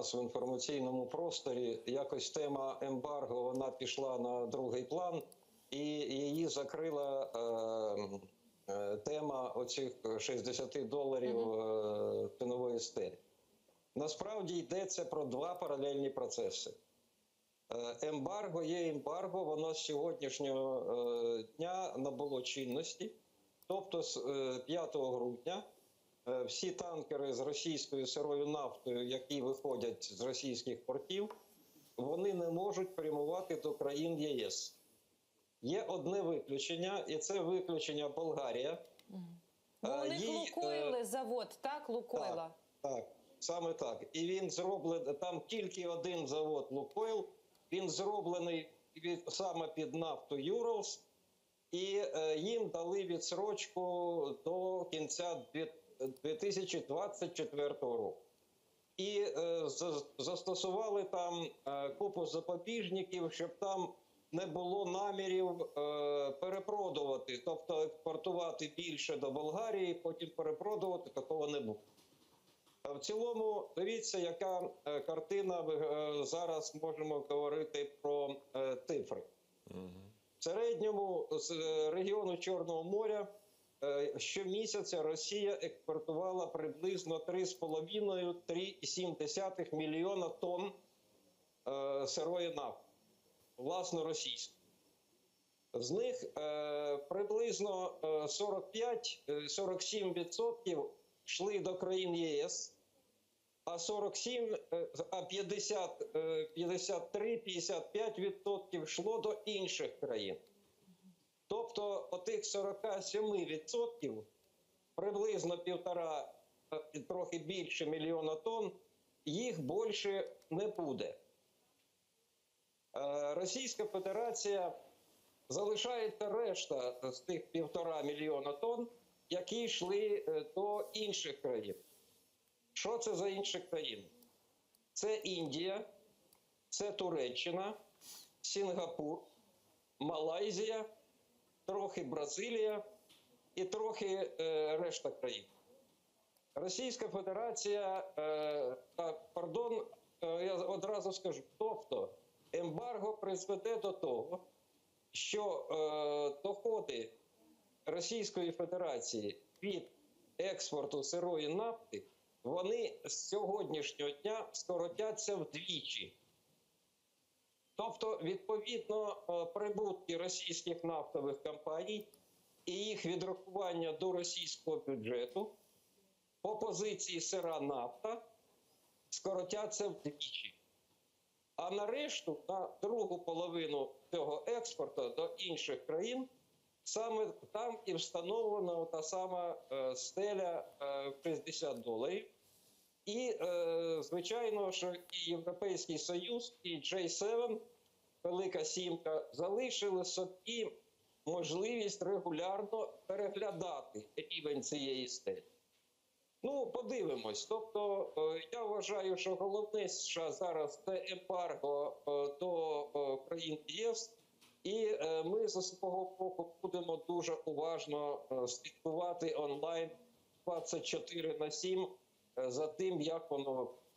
нас в інформаційному просторі якось тема ембарго вона пішла на другий план, і її закрила е, е, тема оцих 60 доларів е, цінової стелі. Насправді йдеться про два паралельні процеси. Е, Ембарго є ембарго, воно з сьогоднішнього е, дня набуло чинності. Тобто з е, 5 грудня всі танкери з російською сирою нафтою, які виходять з російських портів, вони не можуть прямувати до країн ЄС. Є одне виключення, і це виключення Болгарія. Бо у Е, їй, е, Лукойли завод, так? Лукойла. Так, так, саме так. І він зроблений там тільки один завод Лукойл. Він зроблений від, саме під нафту Юралс, і е, їм дали відсрочку до кінця дві- 2024 року. І е, застосували там е, купу запобіжників, щоб там не було намірів е, перепродувати, тобто експортувати більше до Болгарії, потім перепродувати такого не було. В цілому, дивіться, яка е, картина. Ми е, зараз можемо говорити про е, цифри. В середньому з е, регіону Чорного моря щомісяця Росія експортувала приблизно 3,5-3,7 мільйона тонн е, сирої нафти, власно російської. З них е, приблизно е, 45-47% йшли до країн ЄС, а 47, е, а 50, е, 53-55% йшло до інших країн. Тобто отих 47% приблизно півтора, е, трохи більше мільйона тонн, їх більше не буде. Е, Російська Федерація залишається решта з тих півтора мільйона тонн, які йшли е, до інших країн. Що це за інші країни? Це Індія, це Туреччина, Сінгапур, Малайзія, трохи Бразилія і трохи е, решта країн. Російська Федерація, е, та, пардон, е, я одразу скажу, тобто ембарго призведе до того, що е, доходи Російської Федерації від експорту сирої нафти вони з сьогоднішнього дня скоротяться вдвічі. Тобто, відповідно, е, прибутки російських нафтових компаній і їх відрахування до російського бюджету по позиції сира нафта скоротяться вдвічі. А на решту, на другу половину цього експорту до інших країн, саме там і встановлена та сама е, стеля е, в 60 доларів. І, е, звичайно, що і Європейський Союз, і J7, Велика Сімка, залишили собі можливість регулярно переглядати рівень цієї стелі. Ну, подивимось. Тобто, е, я вважаю, що головне США зараз це ембарго е, до е, країн ЄС, і ми за свого боку будемо дуже уважно слідкувати онлайн 24 на 7 е, за тим, як воно